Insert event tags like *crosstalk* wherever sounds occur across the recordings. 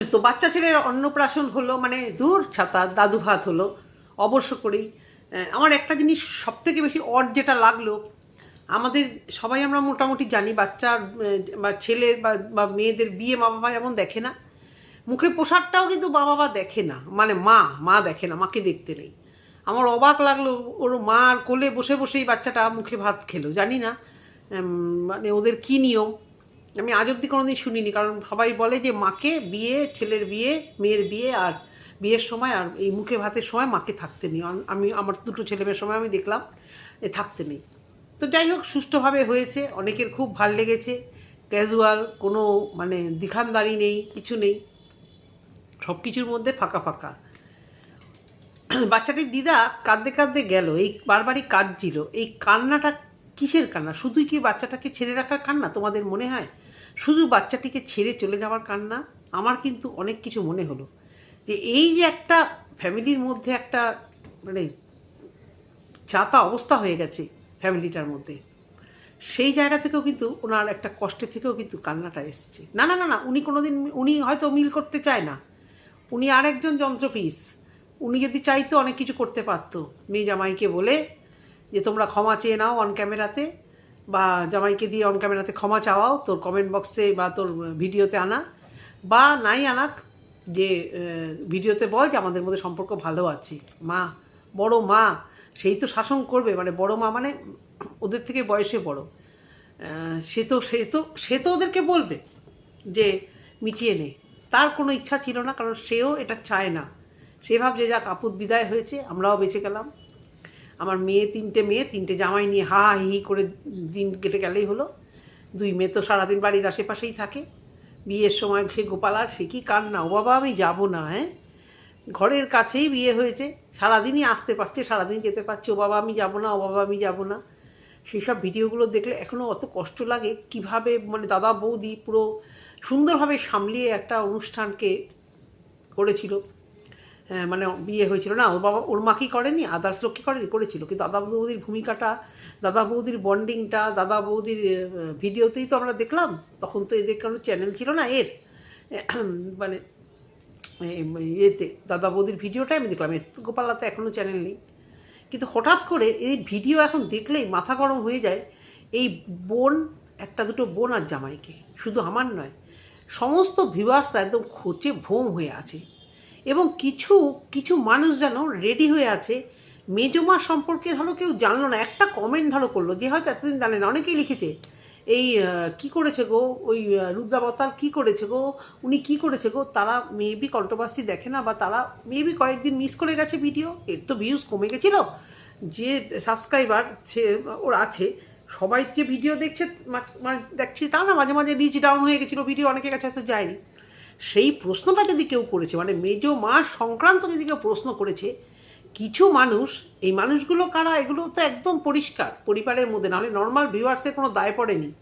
তো বাচ্চা ছেলের অন্নপ্রাশন হলো মানে দূর ছাতা, দাদু ভাত হলো, অবশ্য করেই। আমার একটা জিনিস সব থেকে বেশি অড যেটা লাগল, আমাদের সবাই আমরা মোটামুটি জানি, বাচ্চার বা ছেলের বা বা মেয়েদের বিয়ে মা বাবা এমন দেখে না। মুখে পোশাকটাও কিন্তু বাবা দেখে না মানে মা মা দেখে না, মাকে দেখতে নেই। আমার অবাক লাগল, ওর মার কোলে বসে বসেই বাচ্চাটা মুখে ভাত খেলো, জানি না মানে ওদের কী নিয়ম। আমি আজ অব্দি কোনোদিন শুনিনি, কারণ সবাই বলে যে মাকে বিয়ে, ছেলের বিয়ে, মেয়ের বিয়ে আর বিয়ের সময় আর এই মুখে ভাতের সময় মাকে থাকতে নেই। আমি, আমার দুটো ছেলে মেয়ের সময় আমি দেখলাম এ থাকতে নেই। তো যাই হোক, সুষ্ঠুভাবে হয়েছে, অনেকের খুব ভালো লেগেছে ক্যাজুয়াল কোনো মানে দিখানদারি নেই, কিছু নেই সব কিছুর মধ্যে ফাঁকা ফাঁকা। বাচ্চাটির দিদা কাঁদতে কাঁদতে গেল, এই বারবারই কাঁদছিল, এই কান্নাটা কিসের কান্না? শুধুই কি বাচ্চাটাকে ছেড়ে রাখার কান্না তোমাদের মনে হয়? শুধু বাচ্চাটিকে ছেড়ে চলে যাওয়ার কান্না? আমার কিন্তু অনেক কিছু মনে হলো। যে এই যে একটা ফ্যামিলির মধ্যে একটা মানে চাতা অবস্থা হয়ে গেছে ফ্যামিলিটার মধ্যে, সেই জায়গা থেকেও কিন্তু ওনার একটা কষ্টের থেকেও কিন্তু কান্নাটা এসছে। না না না না, উনি কোনোদিন উনি হয়তো মিল করতে চায় না। উনি আরেকজন যন্ত্রপিস। উনি যদি চাইতো অনেক কিছু করতে পারতো। মেয়ে জামাইকে বলে যে তোমরা ক্ষমা চেয়ে নাও অন ক্যামেরাতে বা জামাইকে দিয়ে অন ক্যামেরাতে ক্ষমা চাওয়াও, তোর কমেন্ট বক্সে বা তোর ভিডিওতে আনা। বা নাই আনাক, যে ভিডিওতে বল যে আমাদের মধ্যে সম্পর্ক ভালো আছে। মা, বড় মা, সেই তো শাসন করবে। মানে বড় মা মানে ওদের থেকে বয়সে বড়। সে তো সে তো সে তো ওদেরকে বলবে যে, মিটিয়ে নে। তার কোনো ইচ্ছা ছিল না, কারণ সেও এটা চায় না। সে ভাবছে, যাক আপুত বিদায় হয়েছে, আমরাও বেঁচে গেলাম। আমার মেয়ে, তিনটে মেয়ে, তিনটে জামাই নিয়ে হা, হি করে দিন কেটে গেলেই হলো। দুই মেয়ে তো সারাদিন বাড়ির আশেপাশেই থাকে। বিয়ের সময় সে গোপালার সে কি কান্না? ও বাবা, আমি যাব না হ্যাঁ? ঘরের কাছেই বিয়ে হয়েছে। সারাদিনই আসতে পারছে, সারাদিন যেতে পারছে। ও বাবা, আমি যাব না, ও বাবা, আমি যাব না। সেই সব ভিডিওগুলো দেখলে এখনও অত কষ্ট লাগে কীভাবে মানে দাদা বৌদি পুরো সুন্দরভাবে সামলিয়ে একটা অনুষ্ঠানকে করেছিল। মানে বিয়ে হয়েছিল না, ওর বাবা, ওর মা কি করেনি? আদার্স লোক কি করেনি? করেছিল। কিন্তু দাদা বৌদির ভূমিকাটা, দাদা বৌদির বন্ডিংটা দাদা বৌদির ভিডিওতেই তো আমরা দেখলাম, তখন তো এদের কোনো চ্যানেল ছিল না এর। *clears throat* মানে ইয়েতে দাদা বৌদির ভিডিওটাই আমি দেখলাম এর তো এখনও চ্যানেল নেই। কিন্তু হঠাৎ করে এই ভিডিও এখন দেখলেই মাথা গরম হয়ে যায়, এই বোন, একটা দুটো বোন আর জামাইকে। শুধু আমার নয়, সমস্ত ভিউয়ার্সরা একদম খোঁচে ভোম হয়ে আছে। এবং কিছু কিছু মানুষ যেন রেডি হয়ে আছে। মেজমা সম্পর্কে ধরো কেউ জানলো না, একটা কমেন্ট ধরো করল যে হয়তো এতদিন জানে না, অনেকেই লিখেছে, এই কি করেছে গো? ওই রুদ্রাবতার কি করেছে গো? উনি কি করেছে গো? তারা মেবি কন্ট্রোভার্সি দেখে না বা তারা মেবি কয়েকদিন মিস করে গেছে ভিডিও এর তো ভিউজ কমে গেছিল। যে সাবস্ক্রাইবার সে, ওর আছে, সবাই যে ভিডিও দেখছে মানে দেখছি তা না, মাঝে মাঝে রিচ ডাউন হয়ে গেছিল ভিডিও অনেকের কাছে হয়তো যায়নি। সেই প্রশ্নটা যদি কেউ করেছে মানে মেজ মা সংক্রান্ত যদি কেউ প্রশ্ন করেছে, কিছু মানুষ, এই মানুষগুলো কারা? এগুলো তো একদম পরিষ্কার পরিবারের মধ্যে, নাহলে নর্মাল ভিউয়ার্সের কোনো দায় পড়েনি।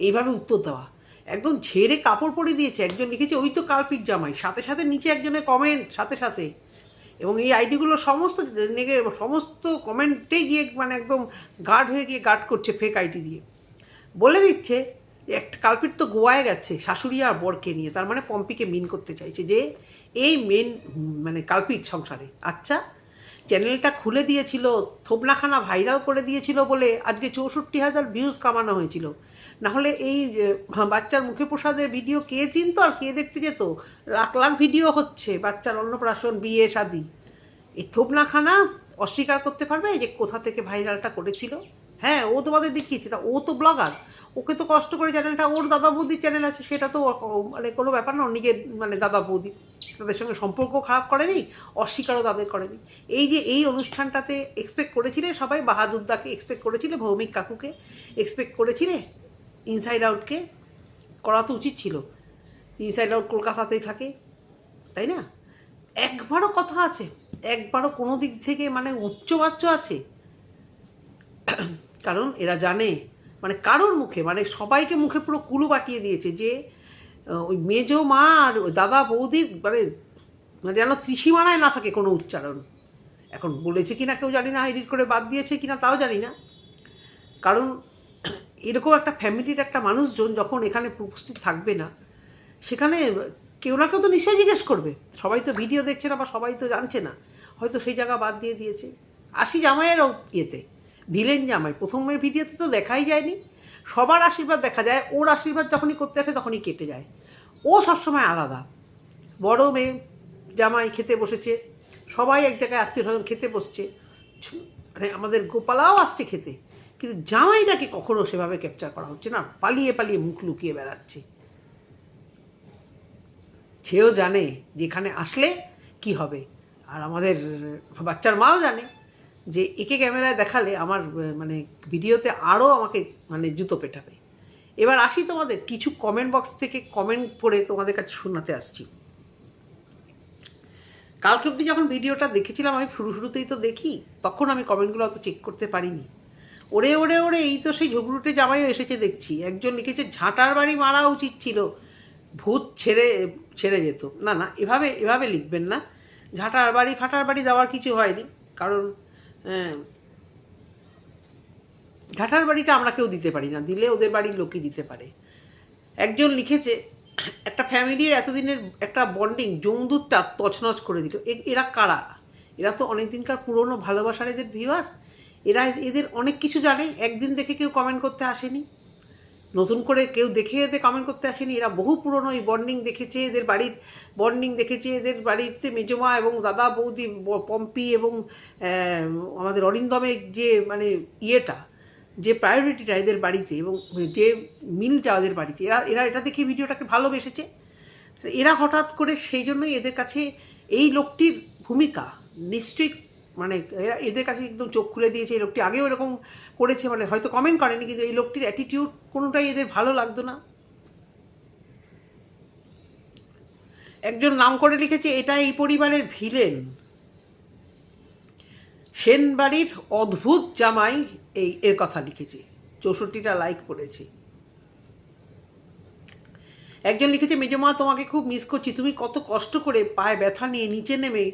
এইভাবে উত্তর দেওয়া। একদম ঝেড়ে কাপড় পরে দিয়েছে, একজন লিখেছে, ওই তো কালপিট জামাই। সাথে সাথে নিচে একজনের কমেন্ট সাথে সাথে। এবং এই আইডিগুলো সমস্ত সমস্ত কমেন্টে গিয়ে মানে একদম গার্ড হয়ে গিয়ে গার্ড করছে ফেক আইডি দিয়ে। বলে দিচ্ছে একটা কালপিট তো গোয়ায় গেছে, শাশুড়ি আর বরকে নিয়ে, তার মানে পম্পিকে মিন করতে চাইছে যে এই মেন মানে কালপিট সংসারে। আচ্ছা চ্যানেলটা খুলে দিয়েছিল, থোবনাখানা ভাইরাল করে দিয়েছিল বলে আজকে চৌষট্টি হাজার ভিউজ কামানো হয়েছিল। নাহলে এই বাচ্চার মুখে প্রসাদের ভিডিও কে চিনতো আর কে দেখতে যেত? লাখ লাখ ভিডিও হচ্ছে, বাচ্চার অন্নপ্রাশন, বিয়ে, শাদি। এই থোবনাখানা অস্বীকার করতে পারবে যে কোথা থেকে ভাইরালটা করেছিল? হ্যাঁ ও তোমাদের দেখিয়েছে, তা ও তো ব্লগার ওকে তো কষ্ট করে চ্যানেলটা ওর দাদা বৌদির চ্যানেল আছে, সেটা তো মানে কোনো ব্যাপার না নিজের মানে দাদা বৌদি। তাদের সঙ্গে সম্পর্ক খারাপ করেনি, অস্বীকারও তাদের করেনি। এই যে, এই অনুষ্ঠানটাতে এক্সপেক্ট করেছিলে সবাই? বাহাদুরদাকে এক্সপেক্ট করেছিলে? ভৌমিক কাকুকে এক্সপেক্ট করেছিলে? ইনসাইড আউটকে করা তো উচিত ছিল। ইনসাইড আউট কলকাতাতেই থাকে, তাই না? একবারও কথা আছে, একবারও কোনো দিক থেকে মানে উচ্চবাচ্য আছে। কারণ এরা জানে মানে কারোর মুখে মানে সবাইকে মুখে পুরো কুলু বাটিয়ে দিয়েছে যে ওই মেজ মা আর দাদা বৌদি মানে মানে যেন ত্রিসীমানায় না থাকে কোনো উচ্চারণ। এখন বলেছে কিনা কেউ জানি না, এডিট করে বাদ দিয়েছে কিনা তাও জানি না। কারণ এরকম একটা ফ্যামিলির একটা মানুষজন যখন এখানে উপস্থিত থাকবে না, সেখানে কেউ না কেউ তো নিশ্চয়ই জিজ্ঞেস করবে। সবাই তো ভিডিও দেখছে না বা সবাই তো জানছে না। হয়তো সেই জায়গা বাদ দিয়ে দিয়েছে। আসি জামাইয়েরও ইয়েতে। ভিলেন জামাই প্রথমের ভিডিওতে তো দেখাই যায়নি। সবার আশীর্বাদ দেখা যায়। ওর আশীর্বাদ যখনই করতে আসে তখনই কেটে যায়। ও সবসময় আলাদা। বড় মেয়ে, জামাই খেতে বসেছে। সবাই এক জায়গায় আত্মীয় স্বজন খেতে বসছে। মানে আমাদের গোপালাও আসছে খেতে। কিন্তু জামাইটাকে কখনো সেভাবে ক্যাপচার করা হচ্ছে না। পালিয়ে পালিয়ে মুখ লুকিয়ে বেড়াচ্ছে। সেও জানে যেখানে আসলে কি হবে। আর আমাদের বাচ্চার মাও জানে। যে একে ক্যামেরায় দেখালে আমার মানে ভিডিওতে আরও আমাকে মানে জুতো পেটাবে। এবার আসি তোমাদের, কিছু কমেন্ট বক্স থেকে কমেন্ট পড়ে তোমাদের কাছে শোনাতে আসছি। কালকে অবধি যখন ভিডিওটা দেখেছিলাম, আমি শুরু শুরুতেই তো দেখি, তখন আমি কমেন্টগুলো অত চেক করতে পারিনি। ওরে ওরে ওরে, এই তো সেই ঝগড়ুটে জামাইও এসেছে দেখছি। একজন লিখেছে, ঝাঁটার বাড়ি মারা উচিত ছিল, ভূত ছেড়ে ছেড়ে যেত। না না, এভাবে এভাবে লিখবেন না। ঝাঁটার বাড়ি, ফাটার বাড়ি দেওয়ার কিছু হয়নি, কারণ আহ, ঝাঁটার বাড়িটা আমরা কেউ দিতে পারি না দিলে ওদের বাড়ির লোকই দিতে পারে। একজন লিখেছে একটা ফ্যামিলির এতদিনের একটা বন্ডিং জমদুরটা তছনছ করে দিল। এরা কারা? এরা তো অনেক দিনকার পুরনো ভালোবাসার এদের ভিউয়ার্স এরা এদের অনেক কিছু জানে একদিন দেখে কেউ কমেন্ট করতে আসেনি। নতুন করে কেউ দেখে এদের কমেন্ট করতে আসেনি। এরা বহু পুরনো এই বন্ডিং দেখেছে এদের বাড়ির বন্ডিং দেখেছে এদের বাড়িতে মেজমা এবং দাদা, বৌদি পম্পি এবং আমাদের অরিন্দমের যে মানে ইয়েটা, যে প্রায়োরিটিটা এদের বাড়িতে এবং যে মিলটা ওদের বাড়িতে। এরা এরা এটা দেখে ভিডিওটাকে ভালোবেসেছে। এরা হঠাৎ করে সেই জন্যই এদের কাছে এই লোকটির ভূমিকা নিশ্চয়ই মানে এরা এদের কাছে একদম চোখ খুলে দিয়েছে, এই লোকটি আগেও এরকম করেছে মানে হয়তো কমেন্ট করেনি, কিন্তু এই লোকটির অ্যাটিটিউড কোনোটাই এদের ভালো লাগতো না। একজন নাম করে লিখেছে, এটা এই পরিবারের ভিলেন সেন বাড়ির অদ্ভুত জামাই এই এর কথা লিখেছে, চৌষট্টিটা লাইক করেছে। একজন লিখেছে, মেজমা, তোমাকে খুব মিস করছি, তুমি কত কষ্ট করে পায়ে ব্যথা নিয়ে নিচে নেমে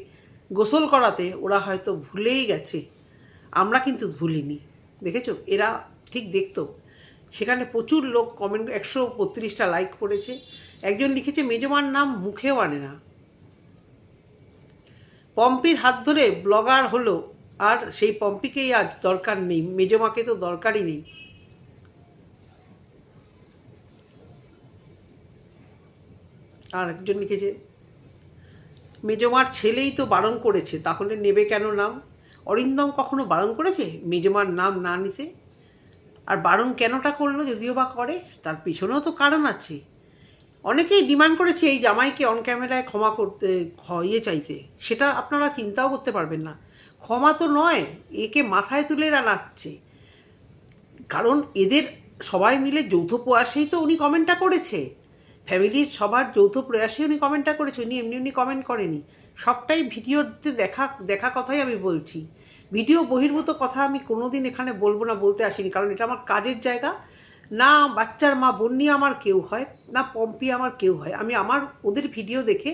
গোসল করাতে ওরা হয়তো ভুলেই গেছে। আমরা কিন্তু ভুলিনি। দেখেছ? এরা ঠিক দেখতো। সেখানে প্রচুর লোক কমেন্ট একশো বত্রিশটা লাইক করেছে। একজন লিখেছে, মেজমার নাম মুখেও আনে না। পম্পির হাত ধরে ব্লগার হলো, আর সেই পম্পিকেই আজ দরকার নেই। মেজমাকে তো দরকারই নেই। আর একজন লিখেছে মেজমার ছেলেই তো বারণ করেছে, তাহলে নেবে কেন নাম? অরিন্দম কখনো বারণ করেছে? মেজমার নাম না নিতে? আর বারণ কেনটা করল যদিও বা করে, তার পিছনেও তো কারণ আছে। অনেকেই ডিমান্ড করেছে এই জামাইকে অন ক্যামেরায় ক্ষমা করতে ইয়ে চাইতে। সেটা আপনারা চিন্তাও করতে পারবেন না। ক্ষমা তো নয়, একে মাথায় তুলে এরা নাচছে কারণ এদের সবাই মিলে যৌথ প্রয়াসেই তো উনি কমেন্টটা করেছে। ফ্যামিলির সবার যৌথ প্রয়াসে উনি কমেন্টটা করেছে উনি এমনি এমনি কমেন্ট করেনি। সবটাই ভিডিওতে দেখা দেখা কথাই আমি বলছি। ভিডিও বহির্ভূত কথা আমি কোনোদিন এখানে বলব না, বলতে আসিনি, কারণ এটা আমার কাজের জায়গা। না বাচ্চার মা বন্যি আমার কেউ হয়, না পম্পি আমার কেউ হয়। আমি আমার, ওদের ভিডিও দেখে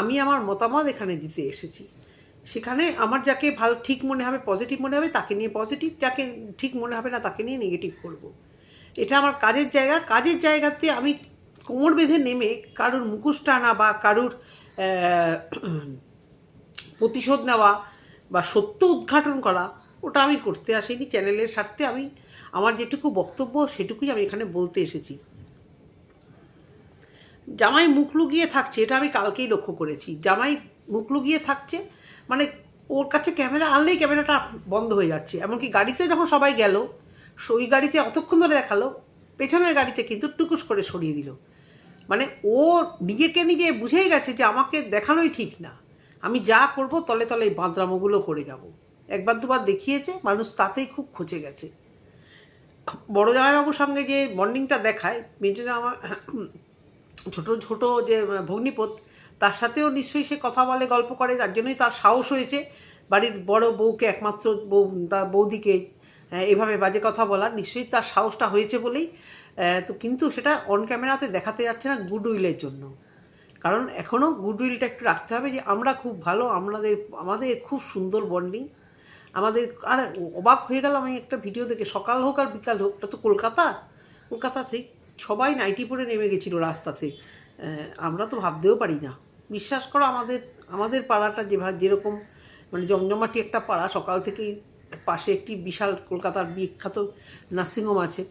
আমি আমার মতামত এখানে দিতে এসেছি। সেখানে আমার যাকে ভালো, ঠিক মনে হবে পজিটিভ মনে হবে, তাকে নিয়ে পজিটিভ যাকে ঠিক মনে হবে না, তাকে নিয়ে নেগেটিভ করব। এটা আমার কাজের জায়গা। কাজের জায়গাতে আমি কোমর বেঁধে নেমে কারুর মুখোশ টানা বা কারুর প্রতিশোধ নেওয়া বা সত্য উদ্ঘাটন করা, ওটা আমি করতে আসিনি। চ্যানেলের স্বার্থে আমি, আমার যেটুকু বক্তব্য, সেটুকুই আমি এখানে বলতে এসেছি। জামাই মুখ লুকিয়ে থাকছে, এটা আমি কালকেই লক্ষ্য করেছি। জামাই মুখ লুকিয়ে থাকছে মানে ওর কাছে ক্যামেরা আনলেই ক্যামেরাটা বন্ধ হয়ে যাচ্ছে। এমনকি গাড়িতে যখন সবাই গেল, ওই গাড়িতে অতক্ষণ ধরে দেখাল, পেছনের গাড়িতে কিন্তু টুকুস করে সরিয়ে দিল। মানে ও নিজেকে নিজে বুঝেই গেছে যে আমাকে দেখানোই ঠিক না। আমি যা করব তলে তলে এই বাঁদরামোগুলো করে যাব। একবার দুবার দেখিয়েছে মানুষ তাতেই খুব খচে গেছে। বড় জামাইবাবুর সঙ্গে যে বন্ডিংটা দেখায় মেজো জামা ছোট ছোট যে ভগ্নিপত তার সাথেও নিশ্চয়ই সে কথা বলে গল্প করে তার জন্যই তার সাহস হয়েছে। বাড়ির বড় বউকে একমাত্র বউ তার বৌদিকে আহ, এভাবে বাজে কথা বলার নিশ্চয়ই তার সাহসটা হয়েছে বলেই তো কিন্তু সেটা অন ক্যামেরাতে দেখাতে যাচ্ছে না গুড উইলের জন্য। কারণ এখনও গুড উইলটা একটু রাখতে হবে যে, আমরা খুব ভালো, আমাদের আমাদের খুব সুন্দর বন্ডিং আমাদের, আর অবাক হয়ে গেলাম আমি একটা ভিডিও দেখে, সকাল হোক আর বিকাল হোক তো কলকাতা কলকাতা কলকাতাতে সবাই নাইটি পরে নেমে গেছিল রাস্তাতে আমরা তো ভাবতেও পারি না। বিশ্বাস করো, আমাদের আমাদের পাড়াটা যেভাবে যেরকম মানে জমজমাটি একটা পাড়া, সকাল থেকেই পাশে একটি বিশাল কলকাতার বিখ্যাত নার্সিংহোম আছে।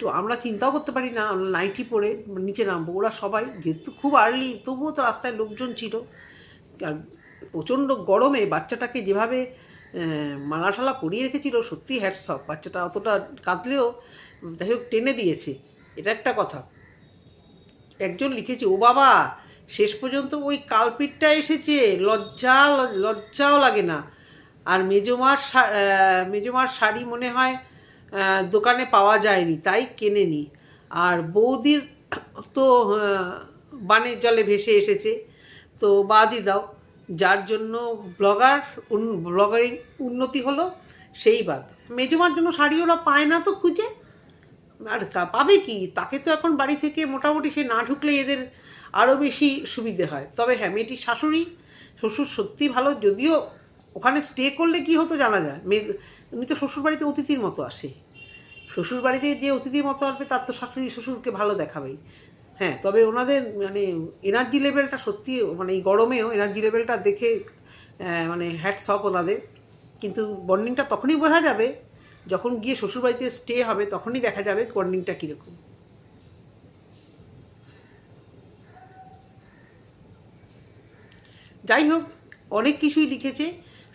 তো আমরা চিন্তাও করতে পারি না নাইটি পরে নিচে নামবো। ওরা সবাই যেহেতু খুব আর্লি তবুও তো রাস্তায় লোকজন ছিল। আর প্রচণ্ড গরমে বাচ্চাটাকে যেভাবে মালাশালা পরিয়ে রেখেছিল সত্যি হ্যাটসঅপ বাচ্চাটা অতটা কাঁদলেও, যাই হোক, টেনে দিয়েছে। এটা একটা কথা। একজন লিখেছে, ও বাবা, শেষ পর্যন্ত ওই কালপিটটা এসেছে। লজ্জা, লজ্জাও লাগে না। আর মেজমার মেজমার শাড়ি মনে হয় দোকানে পাওয়া যায়নি, তাই কেনেনি। আর বৌদির তো বানের জলে ভেসে এসেছে, তো বাদই দাও। যার জন্য ব্লগার ব্লগারিং উন্নতি হলো, সেই বাদ। মেজমার জন্য শাড়ি ওরা পায় না তো খুঁজে। আর পাবে কি? তাকে তো এখন বাড়ি থেকে মোটামুটি সে না ঢুকলে এদের আরও বেশি সুবিধে হয়। তবে হ্যাঁ মেয়েটির শাশুড়ি, শ্বশুর সত্যি ভালো, যদিও ওখানে স্টে করলে কি হতো জানা যায়? মেয়ে উনি তো শ্বশুরবাড়িতে অতিথির মতো আসে। শ্বশুরবাড়িতে যে অতিথির মতো আসবে, তার তো শাশুড়ি শ্বশুরকে ভালো দেখাবেই। হ্যাঁ তবে ওনাদের মানে এনার্জি লেভেলটা সত্যি মানে এই গরমেও এনার্জি লেভেলটা দেখে মানে হ্যাটস অফ ওনাদের। কিন্তু বন্ডিংটা তখনই বোঝা যাবে, যখন গিয়ে শ্বশুরবাড়িতে স্টে হবে, তখনই দেখা যাবে বন্ডিংটা কীরকম। যাই হোক, অনেক কিছুই লিখেছে।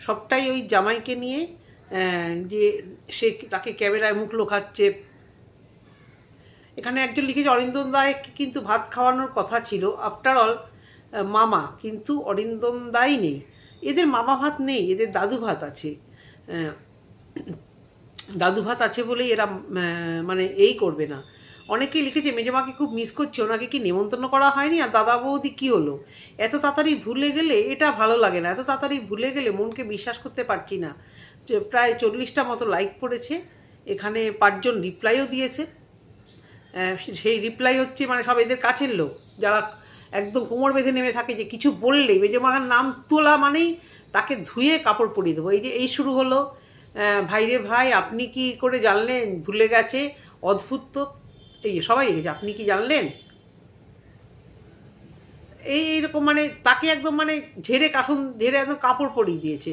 সবটাই ওই জামাইকে নিয়ে যে সে তাকে ক্যামেরায় মুখ লোকাচ্ছে। এখানে একজন লিখেছে, অরিন্দম দায় কিন্তু ভাত খাওয়ানোর কথা ছিল। আফটার অল মামা, কিন্তু অরিন্দম দাই নেই। এদের মামা ভাত নেই, এদের দাদু ভাত আছে। দাদু ভাত আছে বলেই এরা মানে এই করবে না। অনেকেই লিখেছে, মেজমাকে খুব মিস করছে, ওনাকে কি নেমন্তন্ন করা হয়নি? আর দাদা বৌদি কী হলো? এত তাড়াতাড়ি ভুলে গেলে এটা ভালো লাগে না। এত তাড়াতাড়ি ভুলে গেলে মনকে বিশ্বাস করতে পারছি না। প্রায় চল্লিশটা মতো লাইক পড়েছে, এখানে পাঁচজন রিপ্লাইও দিয়েছে। সেই রিপ্লাই হচ্ছে মানে সব এদের কাছের লোক, যারা একদম কোমর বেঁধে নেমে থাকে যে কিছু বললেই মেজমার নাম তোলা মানেই তাকে ধুয়ে কাপড় পরিয়ে দেবো। এই যে, এই শুরু হলো। ভাইরে ভাই, আপনি কি করে জানলেন? ভুলে গেছে? অদ্ভুত তো। এই সবাই লিখেছে আপনি কি জানলেন? এই এইরকম মানে তাকে একদম মানে ঝেড়ে কাঠুন, ঝেড়ে একদম কাপড় পরিয়ে দিয়েছে।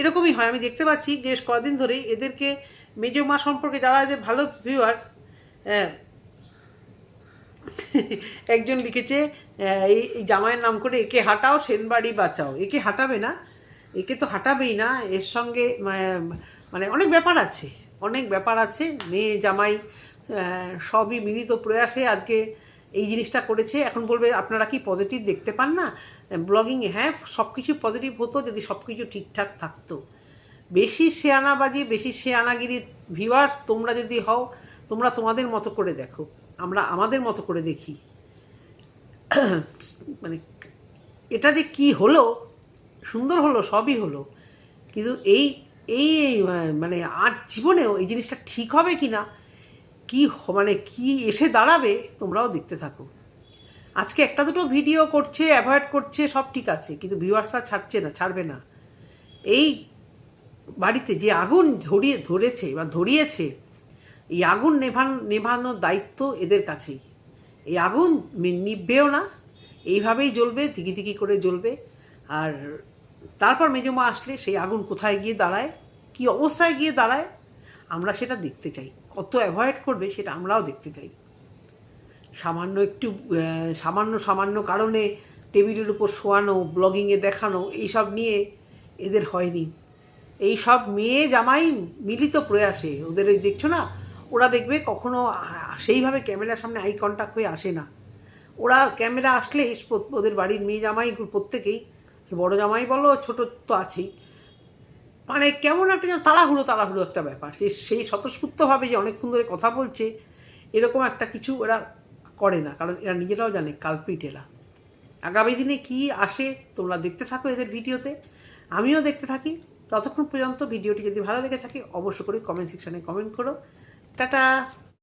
এরকমই হয়। আমি দেখতে পাচ্ছি বেশ কদিন ধরেই এদেরকে মেজো মা সম্পর্কে যারা যে ভালো ভিউয়ার্স একজন লিখেছে এই এই জামাইয়ের নাম করে, একে হাঁটাও, সেনবাড়ি বাঁচাও। একে হাঁটাবে না, একে তো হাঁটাবেই না। এর সঙ্গে মানে অনেক ব্যাপার আছে, অনেক ব্যাপার আছে। মেয়ে জামাই সবই মিলিত প্রয়াসে আজকে এই জিনিসটা করেছে। এখন বলবে, আপনারা কি পজিটিভ দেখতে পান না? ব্লগিংয়ে হ্যাঁ সব কিছু পজিটিভ হতো যদি সব কিছু ঠিকঠাক থাকতো। বেশি শেয়ানাবাজি, বেশি শেয়ানাগিরি ভিউয়ার্স তোমরা যদি হও, তোমরা তোমাদের মতো করে দেখো। আমরা আমাদের মতো করে দেখি। *clears throat* মানে এটা যে কি হলো, সুন্দর হলো, সবই হলো। কিন্তু এই এই মানে আর জীবনেও এই জিনিসটা ঠিক হবে কি না কি মানে কি এসে দাঁড়াবে তোমরাও দেখতে থাকো। আজকে একটা দুটো ভিডিও করছে অ্যাভয়েড করছে, সব ঠিক আছে, কিন্তু ভিউয়ার্সরা ছাড়ছে না, ছাড়বে না। এই বাড়িতে যে আগুন ধরিয়ে, ধরেছে বা ধরিয়েছে, এই আগুন নেভান, নেভানোর দায়িত্ব এদের কাছেই। এই আগুন নিভবেও না, এইভাবেই জ্বলবে দিকি দিকি করে জ্বলবে। আর তারপর মেজমা আসলে সেই আগুন কোথায় গিয়ে দাঁড়ায়, কি অবস্থায় গিয়ে দাঁড়ায়, আমরা সেটা দেখতে চাই। কত অ্যাভয়েড করবে সেটা আমরাও দেখতে চাই। সামান্য একটু সামান্য সামান্য কারণে টেবিলের উপর শোয়ানো ব্লগিংয়ে দেখানো, এইসব নিয়ে এদের হয়নি। এই সব মেয়ে জামাই মিলিত প্রয়াসে, ওদের ওই দেখছ না, ওরা দেখবে কখনো সেইভাবে ক্যামেরার সামনে আই কন্ট্যাক্ট হয়ে আসে না। ওরা ক্যামেরা আসলে ওদের বাড়ির মেয়ে জামাই প্রত্যেকেই, বড় জামাই বলো, ছোট তো আছেই। মানে কেমন একটা যেন তাড়াহুড়ো তাড়াহুড়ো একটা ব্যাপার। সে, সেই স্বতঃস্ফূর্তভাবে যে অনেকক্ষণ ধরে কথা বলছে, এরকম একটা কিছু এরা করে না, কারণ এরা নিজেরাও জানে, কালপিট এরা। আগামী দিনে কি আসে, তোমরা দেখতে থাকো এদের ভিডিওতে। আমিও দেখতে থাকি। ততক্ষণ পর্যন্ত ভিডিওটি যদি ভালো লেগে থাকে, অবশ্য করে কমেন্ট সেকশানে কমেন্ট করো। টাটা!